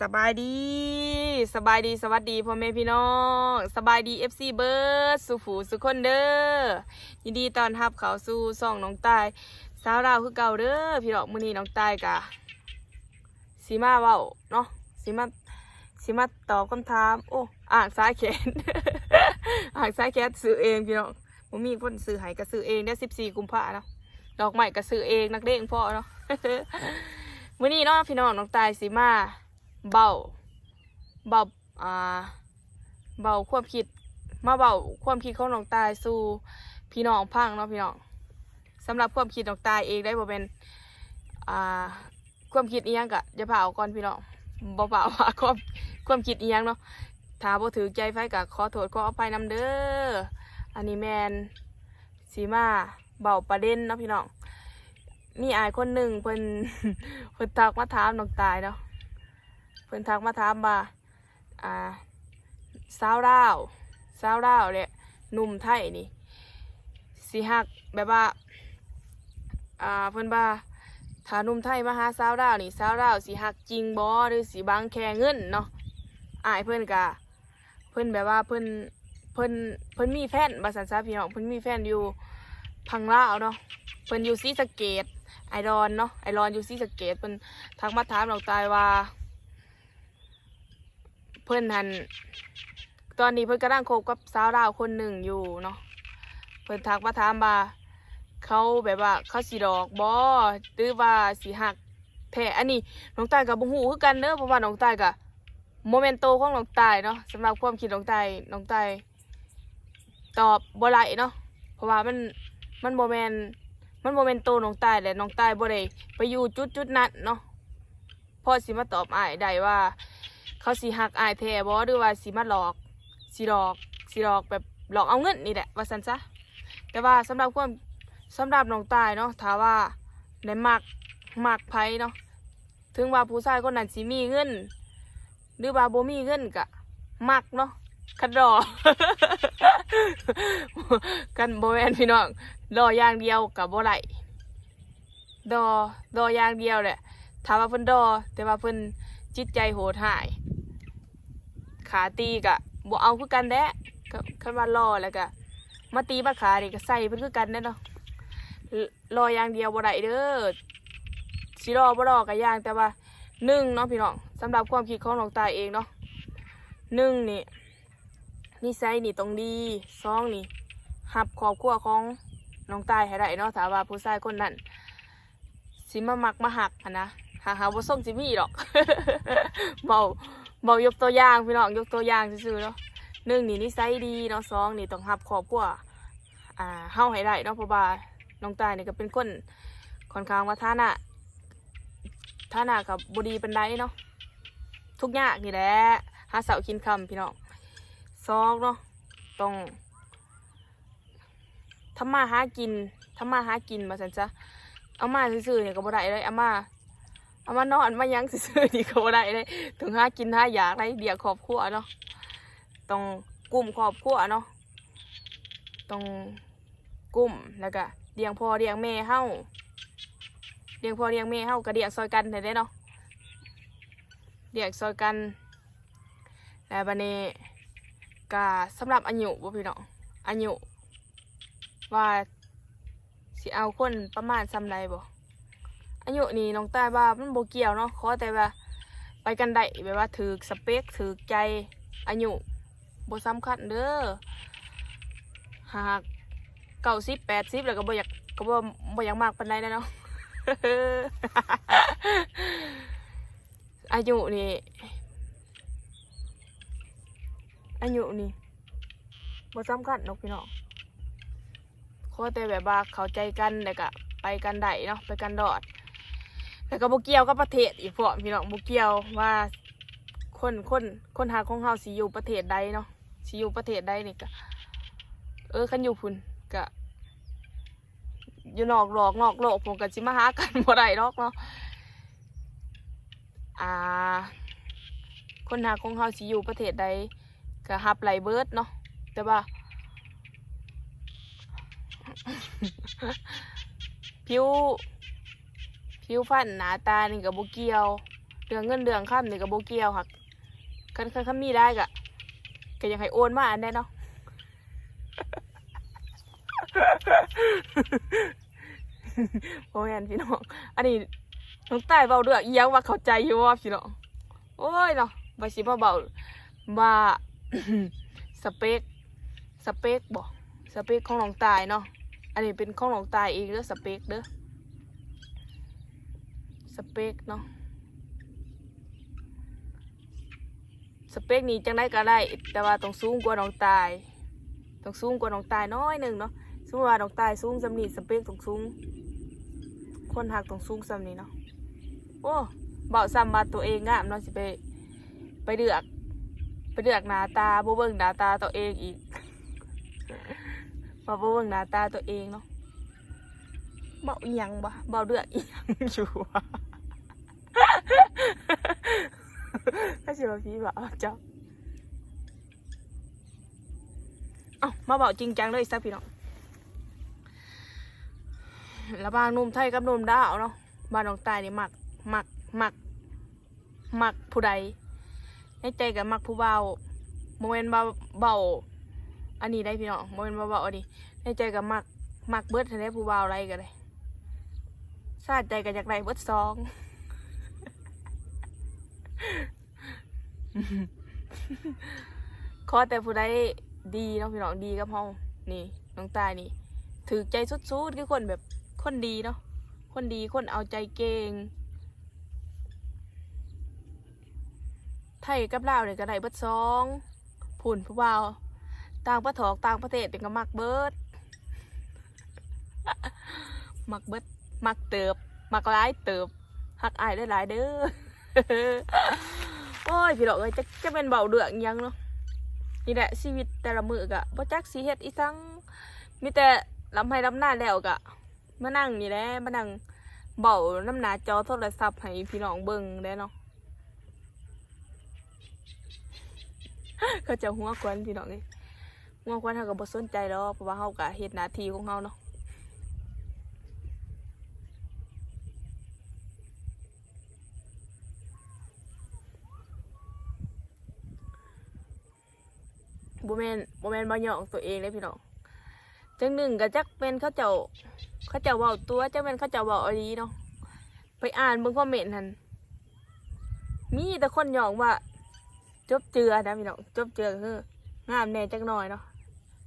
สบายดี สบายดีสวัสดีพ่อแม่พี่น้อง สบายดีเอฟซีเบิร์ดสุฝูสุคนเด้อยินดีตอนรับเขาสู่ซ่องน้องตาย สาวราวคือเก่าเด้อพี่น้องมื้อนี้น้องตายกะสีมาเว้าเนาะสีมาสีมาตอบคำถาม โอ้อ่างซ้ายแขนอ่างซ้ายแขนซื้อเองพี่น้องบ่มีคนซื้อให้ก็ซื้อเองได้14กุมภาเนาะดอกไม้ก็ซื้อเองนักเลงพ่อเนาะมือนี้เนาะพี่น้องน้องตายสีมา เบาเบาอ่าเบาความคิด มาเบาความคิดของน้องตายสู่พี่น้องพังเนาะพี่น้องสำหรับความคิดน้องตายเองได้บ่เป็นอ่าความคิดอีหยังกะจะเผาก่อนพี่น้องบ่เผาว่าความความคิดอีหยังเนาะถ้าบ่ถือใจไฟกะขอโทษขออภัยนำเด้ออันนี้แมนสีมาเบาประเด็นเนาะพี่น้องมีอายคนหนึ่งเพิ่นเพิ่นทักมาถามน้องตายเนาะ เพิ่นทักมาถามว่าอ่าสาวดาวสาวดาวเนี่ยหนุ่มไทยนี่สิฮักแบบว่าอ่าเพิ่นว่าถ้าหนุ่มไทยมาหาสาวดาวนี่สาวดาวสิฮักจริงบ่หรือสิบังแค่เงินเนาะอายเพิ่นกะเพิ่นแบบว่าเพิ่นเพิ่นเพิ่นมีแฟนบาสันซาพี่น้องเพิ่นมีแฟนอยู่พังลาวเนาะเพิ่นอยู่ศรีสเกดไอรอนเนาะไอรอนอยู่ศรีสเกดเพิ่นทักมาถามน้องตายว่า เพื่อนหันตอนนี้เพื่อนกำลังคบกับสาวดาวคนหนึ่งอยู่เนาะเพื่อนทักมาถามว่าเขาแบบว่าเขาสีดอกบอหรือว่าสีหักแท้อันนี้น้องตายกับบุหูคือกันเนอะเพราะว่าน้องตายกับโมเมนโตของน้องตายเนาะสำหรับความคิดน้องตายน้องตายตอบบ่ไหลเนาะเพราะว่ามันมันโมเมนมันโมเมนโตน้องตายแหละน้องตายบ่ได้ไปอยู่จุดจุดๆนั้นเนาะพ่อสิมาตอบอ้ายได้ว่า เขาสีหักอายแท้บ่หรือว่าสีมาหลอกสีหลอกสีหลอกแบบหลอกเอาเงินนี่แหละว่าซั่นซะแต่ว่าสำหรับความสำหรับน้องตายเนาะถ้าว่าได้มักมักไผเนาะถึงว่าผู้ชายคนนั้นสิมีเงิน หรือว่าบ่มีเงินก็มักเนาะคันรอกันโบแม่นพี่น้องรออย่างเดียวกับโบไหลดอดออย่างเดียวแหละถ้าว่าเพิ่นดอ แต่ว่าเพิ่น จิตใจโหดหาย ขาตีกะบ่เอาคือกันแด้ก็คันว่ารอแล้วก็มาตีมาขานี่ก็ใส่เพิ่นคือกันแน่เนาะรออย่างเดียวบ่ได้เด้อสิรอบ่รอก็ย่างแต่ว่าหนึ่งเนาะพี่น้องสำหรับความคิดของน้องตายเองเนาะหนึ่งนี่นิสัยนี่ต้องดีสองนี่หับครอบครัวของน้องตายให้ได้เนาะถ้าว่าผู้ชายคนนั้นสิมามักมาหักนะาหาว่ส้มจิมี่หรอกเบาเบายกตัวอย่างพี่น้องยกตัวอย่างซื่อๆเนาะหนึ่งนี่นิสัยดีเนาะสองนี่ต้องหับครอบครัวอ่าเฮาให้ได้เนาะเพราะว่าน้องตายนี่ก็เป็นคนค่อนข้างว่าท่านะท่านะกับบดีเป็นไดเนาะทุกอย่างนี่แหละหาเสากินคำพี่น้องสองเนาะต้องทำมาหากินทำมาหากินมาสันจ้ะเอามาซื่อๆเนี่ยก็บ่ได้เลยเอามา เอามานอนมายังซื่อๆนี่ก็บ่ได้เลยถึงหากินหาอยากไรเดียวครอบครัวเนาะต้องกลุ่มครอบครัวเนาะต้องกลุ่มแล้วก็เลี้ยงพ่อเลี้ยงแม่เฮาเลี้ยงพ่อเลี้ยงแม่เฮาก็เลี้ยงซอยกันได้เนาะเลี้ยงซอยกันแล้วบัดนี้ก็สำหรับอายุบ่พี่น้องอายุว่าสิเอาคนประมาณซำใดบ่ อายุนี่น้องตายว่ามันโบเกี่ยวเนาะขอแต่ว่า ไปกันได้แบบว่าถือสเปคถือใจอายุบ่สำคัญเด้อหากเก้าสิบแปดสิบแล้วก็บ่อยากก็บ่บ่อยากมากปานใดนะเนาะอายุนี่อายุนี่บ่สำคัญนาะพี่น้องขอแต่แบบว่าเข้าใจกันแล้วก็ไปกันได้เนาะไปกันดอด แล้วก็บเกียวกับประเทศอีกพวกพี่น้องบเกียวว่าคนคนคนหาของเฮาสิอยู่ประเทศใดเนาะสิอยู่ประเทศใดนี่ก็เออคันอยู่พุ่นก็อยู่นอกหลอกนอกโลกผมก็สิมาหากันบ่ได้ดอกเนาะอ่า คนหาของเฮาสิอยู่ประเทศใดก็ฮับไหลเบิดเนาะแต่ว่าผิว ผิวพรรณหนาตานี่กับโบเกียวเรื่องเงินเรื่องข้ามนี่ก็บ่เกียวหักคันคันคันมีได้ก็ก็ยากให้โอนมาอันได้เนาะโอ้ยอันพี่น้องอันนี้น้องใต้เบาเรื่องอียังว่าเข้าใจอยู่ว่าพี่น้องโอ้ยเนาะบาสิมาเบาว่าสเปคสเปคบ่สเปคของน้องตายเนาะอันนี้เป็นของน้องตายเองเด้อสเปคเด้อ สเปคเนาะสเปคนี้จังได้ก็ได้ แต่ว่าต้องสูงกว่าน้องตายต้องสูงกว่าน้องตายน้อยหนึ่งเนาะสมมติว่าน้องตายสูงสำนีสเปคต้องสูง คนหักต้องสูงสำนีเนาะโอ้เบาซ้ำมาตัวเองงามเนาะสิไปไปเดือกไปเดือกหนาตาบ่เบิ่งหนาตาตัวเองอีกมาบ่เบิ่งหนาตาตัวเองเนาะเบาอีหยังบ่เบาเดือกอีหยังอยู่ ถ้าสิว่าพี่บ่าวเจ้าเอ้ามาบอกจริงจังเลยซะพี่น้องแล้วบางนุ่มไทยกับนุ่มดาวเนาะบ้านน้องตายนี่มักมักมักมักผู้ใดในใจกับมักผู้เบาโมเมนเบาเบาอันนี้ได้พี่น้องโมเมนเบาเบาอันนี้ในใจกับมักมักเบิร์ดทันได้ผู้เบาอะไรกันเลยซาดใจกับจากไรเบิร์ดซอง ขอแต่ผู้ใดดีเนาะพี่น้องดีกับเฮานี่ น้องตายนี่ถือใจสุดๆคือคนแบบคนดีเนาะคนดีคนเอาใจเก่งไทยกับลาวเนี่ยก็ได้เบิดสองผุ่นผู้บ่าวต่างประถอกต่างประเทศเป็นก็มักเบิดมักเบิดมักเติบ มักหลายเติบหักอายได้หลายเด้อ โอ้ยพี่น้องเอ้ยจะจะเป็นเบาเดือกอิหยังเนาะนี่แหละชีวิตแต่ละมือกะบ่จักสีเฮ็ดอีสังมีแต่ลำให้ลำหน้าแล้วกะมานั่งนี่แหละมานั่งเบาน้ำหนาจอโทรศัพท์ให้พี่น้องเบิ่งได้เนาะก็จะหัวควันพี่น้องนี่หัวควันเฮาก็บ่สนใจดอกเพราะว่าเฮาก็เฮ็ดหน้าที่ของเฮาเนาะ บ่แมนบ่แมนบ่ยองตัวเองเลยพี่น้องจังหนึ่งก็จักเป็นเขาเจ้าเขาเจ้าเว้าตัวจักเป็นเขาเจ้าเว้าอดีเนาะไปอ่านเบิ่งคอมเมนต์หั่นมีแต่คนหยองว่า จบเจือนะพี่น้องจบเจือคืองามแน่จักหน่อยเนาะ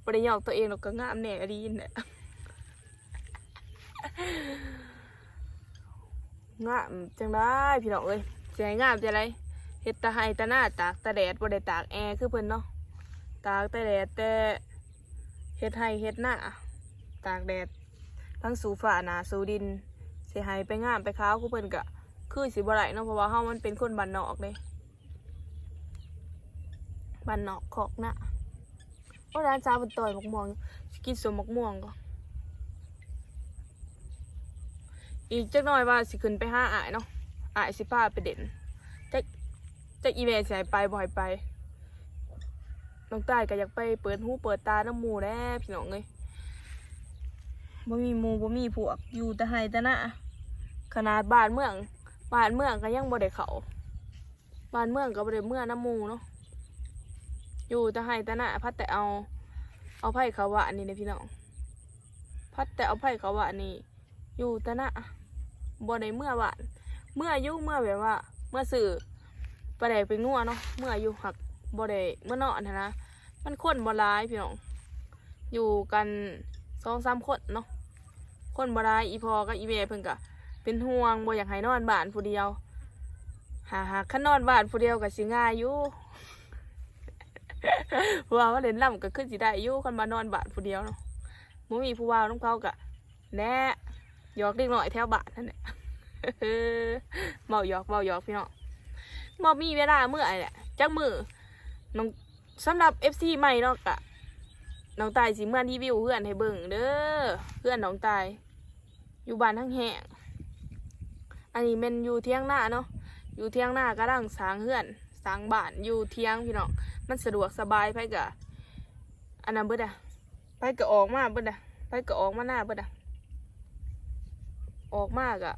บ่ได้ยอกตัวเองหรอกก็งามแน่อดีนั่นแหละงามจังได้พี่น้องเอ้ยให้งามจะไรเฮ็ดตาให้ตาหน้าตากตาแดดบ่ได้ตากแอร์คือเพิ่นเนาะ ตากแต่แดดแต่เฮ็ดให้เฮ็ดหน้าตากแดดทั้งสูฝ่าหนาสูดินเสิให้ไปงามไปขาวกูเพิ่นก็คือสิบ่ได้เนาะเพราะว่าเฮามันเป็นคนบ้านนอกเด้บ้านนอกคอกหน้าโอ้ร้านจ้าเป็นต่อยมะม่วงกินสมมะม่วงก็อีกจักหน่อยว่าสิขึ้นไปห้าอายเนาะอายสิพาไปเด่นจักจักอีเมลสิให้ไปบ่ให้ไป น้องตายก็อยากไปเปิดหูเปิดตาน้ำหมูแน่พี่น้องเลยบ่มีหมูบ่มีพวกอยู่แต่ไห้แต่หน้าขนาดบ้านเมืองบ้านเมืองก็ยังบ่ได้เขาบ้านเมืองก็บ่ได้เมื่อน้ำหมูเนาะอยู่แต่ไห้แต่หน้าพัดแต่เอาเอาไผ่เขาวะนี่นะพี่น้องพัดแต่เอาไผ่เขาวะนี่อยู่แต่หน้าบ่ได้เมื่อวานเมื่ออายุเมื่อแบบว่า เมื่อสื่อประแดกไปงัวเนาะเมื่ออายุหัก บ่ได้เมื่อนอนหั้นนะมันคนบ่ร้ายพี่น้องอยู่กันสองสามคนเนาะคนบ่ร้ายอีพอกับอีเมเพิ่นก็เป็นห่วงบ่อยากให้นอนบ้านผู้เดียว หาหาคันนอนบ้านผู้เดียวก็สิง่ายอยู่เพราะว่าว่าเล่นล่ำก็ขึ้นสิได้อยู่คนมานอนบ้านผู้เดียวเนาะบ่มีผู้ว่าน้องเขาก็แน่หยอกเล็กน้อยแถวบ้านนั่นแหละเมาหยอกเมาหยอกพี่น้องบ่มีเวลาเมื่อไหร่แหละจักมือ น้องสำหรับ FC ใหม่เนาะกะน้องตายสิเมื่อรีวิวเพื่อนให้เบิ่งเด้อเพื่อนน้องตาย อยู่บ้านทั้งแห่งอันนี้เป็นอยู่เที่ยงหน้าเนาะอยู่เที่ยงหน้าก็ระดังสางเพื่อนสางบ้านอยู่เที่ยงพี่น้องมันสะดวกสบายไปกะอันนั้นเบิดอะไปกะออกมาเบิดอะไปกะออกมาหน้าเบิดอะออกมากะ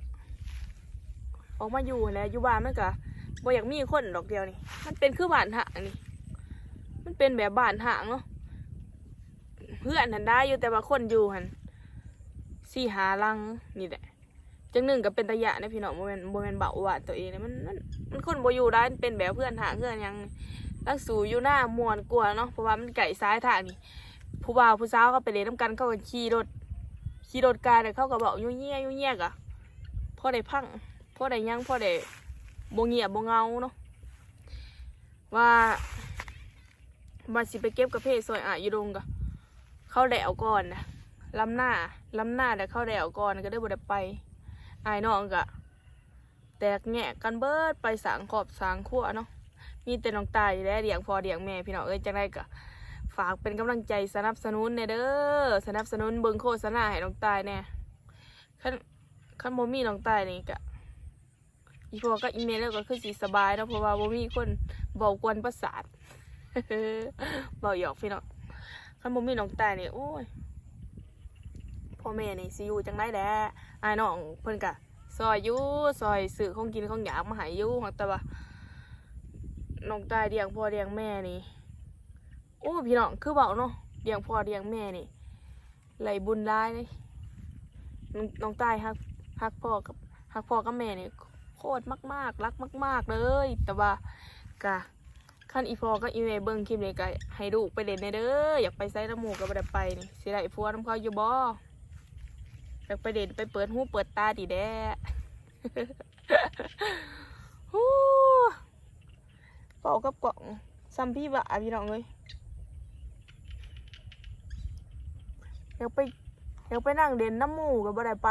ออกมาอยู่แหละอยู่บ้านมันกะบ่อยากมีคนดอกเดียวนี่ มันเป็นคือบ้านหางนี่ มันเป็นแบบบ้านหางเนาะเพื่อนหันได้อยู่แต่ว่าคนอยู่หันสี่หาลังนี่แหละจังหนึ่งก็เป็นตะยะนะพี่น้องโมเมนโมเมนเบาหวานตัวเองเนี่ยมันมันมันคนบ่อยู่ได้เป็นแบบเพื่อนหางเพื่อนยังลักสูอยู่หน้ามวนกลัวเนาะเพราะว่ามันไก่ซ้ายทางนี่ผู้บ่าวผู้สาวก็ไปเล่นน้ำกันเข้ากันขี่รถขี่รถกายเนี่ยเขาก็บอกยุ่งเงี้ยยุ่งเงี้ยกะพ่อได้พังพ่อได้ยังพ่อได้โบเงียบบ่เงาเนาะว่า มาสิไปเก็บกระเพาะซอยอะอยู่ดงกะเข้าแดวก่อนนะลำหน้าลำหน้าแต่เข้าแดวก่อนก็ได้บ่ได้ไปอายน้องกะ แตกแงะกันเบิดไปสางขอบสางขั้วเนาะมีแต่น้องตายอยู่แล้เดียงพอเดียงแม่พี่น้องเอ้ยจังไดกะฝากเป็นกำลังใจสนับสนุนแน่เด้อสนับสนุนเบิงโฆษณาให้น้องตายแน่คันคันบ่มีน้องตายนี่กะอีพอก็อีเมลแล้วก็คือสิสบายเนาะเพราะว่าบ่มีคนเบากวนประสาท เบาหยอกพี่น้องคันบ่มีน้องตายนี่โอ้ยพ่อแม่นี่สิอยู่จังไดแหละอายน้องเพิ่นกะซอยอยู่ซอยสื่อของกินของอยากมาใหายอยู่หักแต่ว่าน้องตายเลี้ยงพ่อเลี้ยงแม่นี่ โอ้พี่น้องคือเบาเนาะเลี้ยงพ่อเลี้ยงแม่นี่ไหลบุญได้เลยน้องน้องตายฮักฮักพ่อกับฮักพ่อกับแม่นี่โคตรมาก ๆ รักมาก ๆ เลย แต่ว่ากะ ขั้นอีพอก็อีเมเบิ้งคลิปนี้ก็ให้ลูกไปเล่นในเด้ออยากไปไซน้ำหมูก็บ่ได้ไปนี่สิได้พัวน้ำเขาอยู่บ่อยากไปเด่นไปเปิดหูเปิดตาดีแด้ฮู้เป่ากับกล่องซัมพี่บะพี่น้องเลยอยากไปอยากไปนั่งเด่นน้ำหมูกับบ่ได้ไป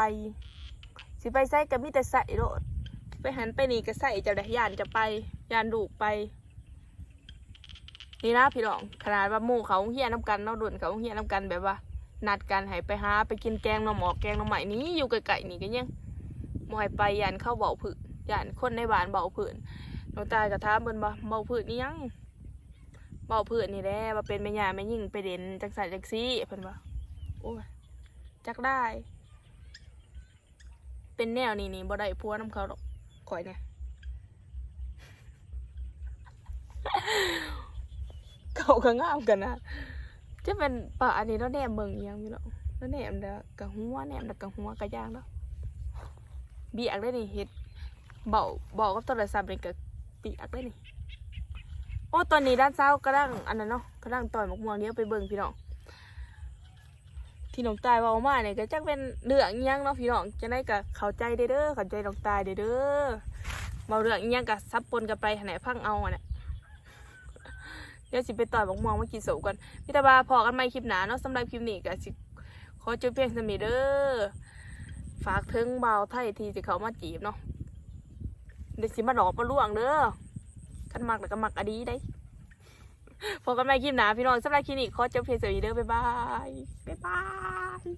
สิไปใส่กับมีแต่ใส่โลดไปหันไปนี่ก็ใส่จะได้ยานจะไปยานลูกไป นี่นะพี่น้องขนาดว่าหมู่เขาเฮียน้ำกันเนาะดุนเขาเฮียน้ำกันแบบว่านัดกันให้ไปหาไปกินแกงหน่อหมอกแกงหน่อไม้นี้อยู่ไกลๆนี่ก็ยังบ่ให้ไปยันเข้าเบาผืนยันคนในบ้านเบาผืนน้องตายก็ถามเพิ่นว่เบาผืนนี่ยังเบาผืนนี่แหละว่าเป็นแม่ยาแม่ยิ่งไปเด่นจังสันจังซี่เพิ่นว่าโอ้ยจักได้ เป็นแนวนี้นี่บ่ได้พัวน้ำเขาหรอกข่อยเนี่ย เขาก็งามกันนะจะเป็นป่าอันนี้เราแนมเบิ่งอีหยังพี่น้องแล้วแนมเด้อกับหัวแนมเด้อกับหัวกะย่างเนาะเบียกได้นี่เฮ็ดเบาเบากับโทรศัพท์นี่ก็เปีกได้นี่โอ้ตอนนี้ด้านเช้ากำลังอันนั้นเนาะกำลังต่อยหมกม่วงเดี๋ยวไปเบิ่งพี่น้องที่น้องตายเว้ามาเนี่ยก็จักเป็นเรื่องยังเนาะพี่น้องจะได้ก็เข้าใจเด้อเด้อเข้าใจน้องตายเด้อเด้อเว้าเรื่องยังก็ซับปนกันไปหันไหนพังเอาเนี่ย ดี๋ยวสิไปต่อยบักม่วงมากินโสกันพี่ตาบาพอกันไม่คลิปหนาเนาะสำหรับคลิปนี้ก็สิขอจบเพียงสมีเด้อฝากถึงเบาไทยที่จะเขามาจีบเนาะเดี๋ยวสิมาหลอกมาล่วงเด้อกันมักแต่ก็มักอดีได้พอกันไม่คลิปหนาพี่น้องสำหรับคลิปนี้ขอจบเพียงสมีเด้อบ๊ายบายบ๊ายบาย